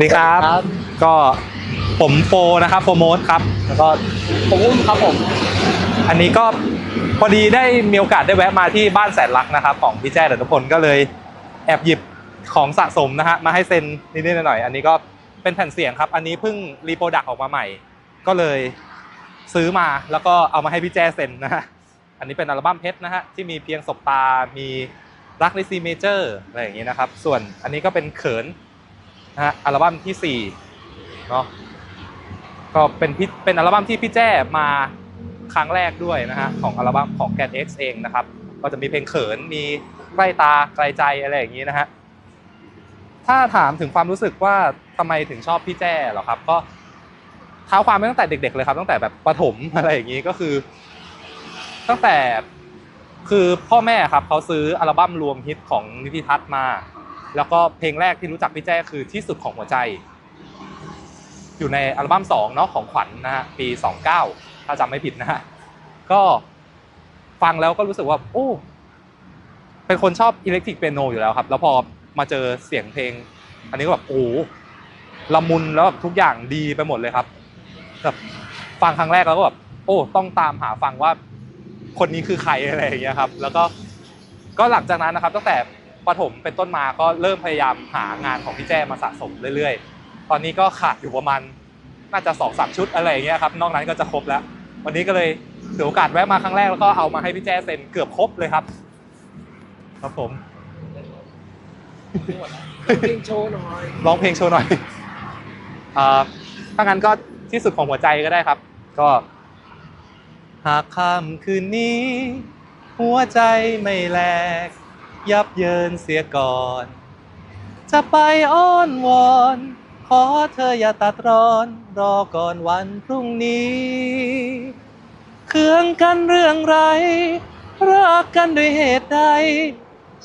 ดีครับ ครับ ก็ผมโฟนะครับโฟโมสครับ แล้วก็ ผมอุ้มครับผมอันนี้ก็พอดีได้มีโอกาสได้แวะมาที่บ้านแสนรักนะครับ ของพี่แจ้เดชพลก็เลยแอบหยิบของสะสมนะฮะมาให้เซ็นนิดๆหน่อยๆอันนี้ก็เป็นแผ่นเสียงครับ อันนี้เพิ่งรีโปรดักต์ออกมาใหม่ ก็เลยซื้อมาแล้วก็เอามาให้พี่แจ้เซ็นนะฮะอันนี้เป็นอัลบั้มเพชรนะฮะที่มีเพียงศบตา มี รักในซีเมเจอร์อะไรอย่างนี้นะครับ ส่วนอันนี้ก็เป็นเขินนะฮะอัลบั้มที่สี่เนาะก็เป็นพี่เป็นอัลบั้มที่พี่แจ้มาครั้งแรกด้วยนะฮะของอัลบั้มของแกน X เองนะครับ ก็จะมีเพลงเขินมีใกล้ตาไกลใจอะไรอย่างนี้นะฮะถ้าถามถึงความรู้สึกว่าทำไมถึงชอบพี่แจ้เหรอครับ ก็เท้าความไปตั้งแต่เด็ก ๆ เลยครับ ตั้งแต่แบบประถมอะไรอย่างนี้ก็คือ ตั้งแต่ คือพ่อแม่ครับเขาซื้ออัลบั้มรวมฮิตของนิติทัศน์มา แล้วก็เพลงแรกที่รู้จักพี่แจ้คือที่สุดของหัวใจ อยู่ในอัลบั้มสองเนาะของขวัญนะฮะปี 29 ถ้าจำไม่ผิดนะฮะก็ฟังแล้วก็รู้สึกว่าโอ้เป็นคนชอบอิเล็กทริกเปียโนอยู่แล้วครับ แล้วพอมาเจอเสียงเพลง อันนี้ก็แบบโอ้ละมุนแล้วแบบทุกอย่างดีไปหมดเลยครับแบบฟังครั้งแรกแล้วก็แบบโอ้ ต้องตามหาฟังว่า คนนี้คือใครอะไรอย่างเงี้ยครับ แล้วก็ก็หลังจากนั้นนะครับตั้งแต่ประถมเป็นต้นมาก็เริ่มพยายามหางานของพี่แจ้มาสะสมเรื่อยๆ ตอนนี้ก็ขาดอยู่ประมาณน่าจะสองสามชุดอะไรอย่างเงี้ยครับ นอกนั้นก็จะครบแล้ว วันนี้ก็เลยถือโอกาสแวะมาครั้งแรกแล้วก็เอามาให้พี่แจ้เซ็นเกือบครบเลยครับ ครับผมเพลงโชว์หน่อยร้องเพลงโชว์หน่อยอ่าถ้างั้นก็ที่สุดของหัวใจก็ได้ครับ ก็หากค่ำคืนนี้ หัวใจไม่แลก ยับเยินเสียก่อน จะไปอ้อนวอน ขอเธออย่าตัดร้อน รอก่อนวันพรุ่งนี้เคืองกันเรื่องไรรักกันด้วยเหตุใด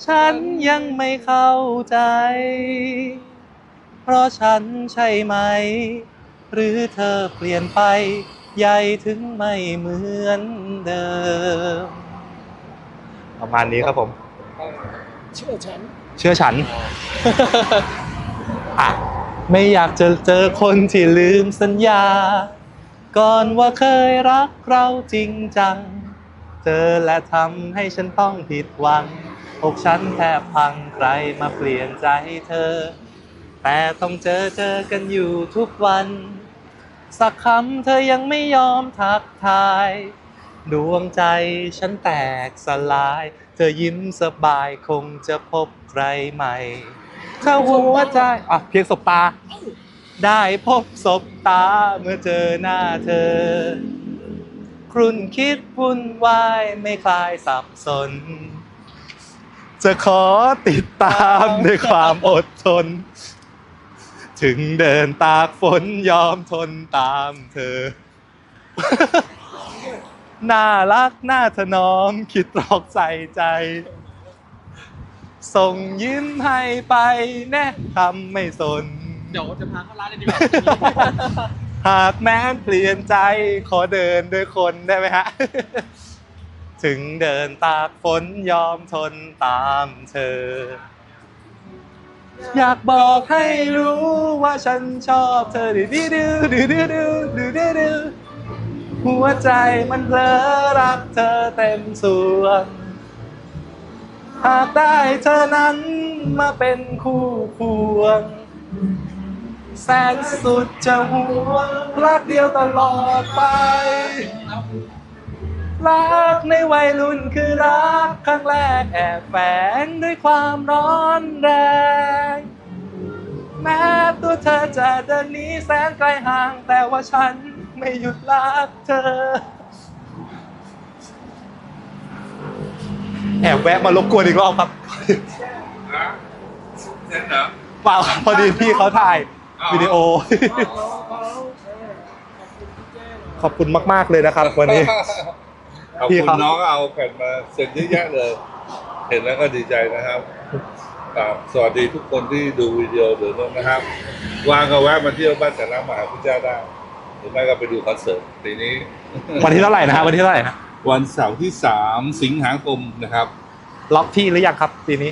ฉันยังไม่เข้าใจ เพราะฉันใช่ไหม หรือเธอเปลี่ยนไป ใหญ่ถึงไม่เหมือนเดิม ประมาณนี้ครับผม เชื่อฉัน เชื่อฉันอะไม่อยากจะเจอคนที่ลืมสัญญา ก่อนว่าเคยรักเราจริงจัง เจอและทำให้ฉันต้องผิดหวังอกฉันแทบพังใครมาเปลี่ยนใจเธอ แต่ต้องเจอเจอกันอยู่ทุกวัน สักคำเธอยังไม่ยอมทักทาย ดวงใจฉันแตกสลาย เธอยิ้มสบายคงจะพบใครใหม่ถ้าหัวใจอะเพียงสบตา ได้พบสบตาเมื่อเจอหน้าเธอ ครุ่นคิดวุ่นวายไม่คลายสับสน จะขอติดตามด้วยความอดทน ถึงเดินตากฝนยอมทนตามเธอ น่ารักน่าถนอมคิดตรอกใส่ใจ ส่งยิ้มให้ไปแน่ทำไม่สน เดี๋ยวจะพาเข้าร้านเลยดีกว่าหากแม้นเปลี่ยนใจขอเดินด้วยคนได้ไหมฮะ ถึงเดินตากฝนยอมทนตามเธอ อยากบอกให้รู้ว่าฉันชอบเธอดื้อดื้อดื้อดื้อดื้อดื้อดื้อดื้อหัวใจมันเพลอรักเธอเต็มส่วนหากได้เธอนั้นมาเป็นคู่ควงแสนสุดจะห่วงรักเดียวตลอดไป รักในวัยรุ่นคือรักครั้งแรกแอบแฝงด้วยความร้อนแรง แม้ตัวเธอจะเดินหนี้แสนไกลห่าง แต่ว่าฉันไม่หยุดรักเธอ แอบแวะมารบกวนอีกรอบครับนะเซ็นเหรอเปล่าพอดีพี่เขาถ่ายวิดีโอ ขอบคุณมาก ๆเลยนะครับวันนี้ ขอบพี่คุณครับน้องเอาแผ่นมาเซ็นเยอะแยะเลย เห็นแล้วก็ดีใจนะครับ ครับสวัสดีทุกคนที่ดูวิดีโอหรือนู้นนะครับว่างก็แวะมาเที่ยวบ้านแต่ละมหาพุทธเจ้าได้หรือไม่ก็ไปดูคอนเสิร์ตปีนี้ วันที่เท่าไหร่นะฮะวันที่เท่าไหร่ฮะวันเสาร์ที่สามสิงหาคมนะครับ ล็อกที่หรือยังครับปีนี้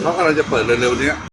เขากำลังจะเปิดเร็วๆเนี้ย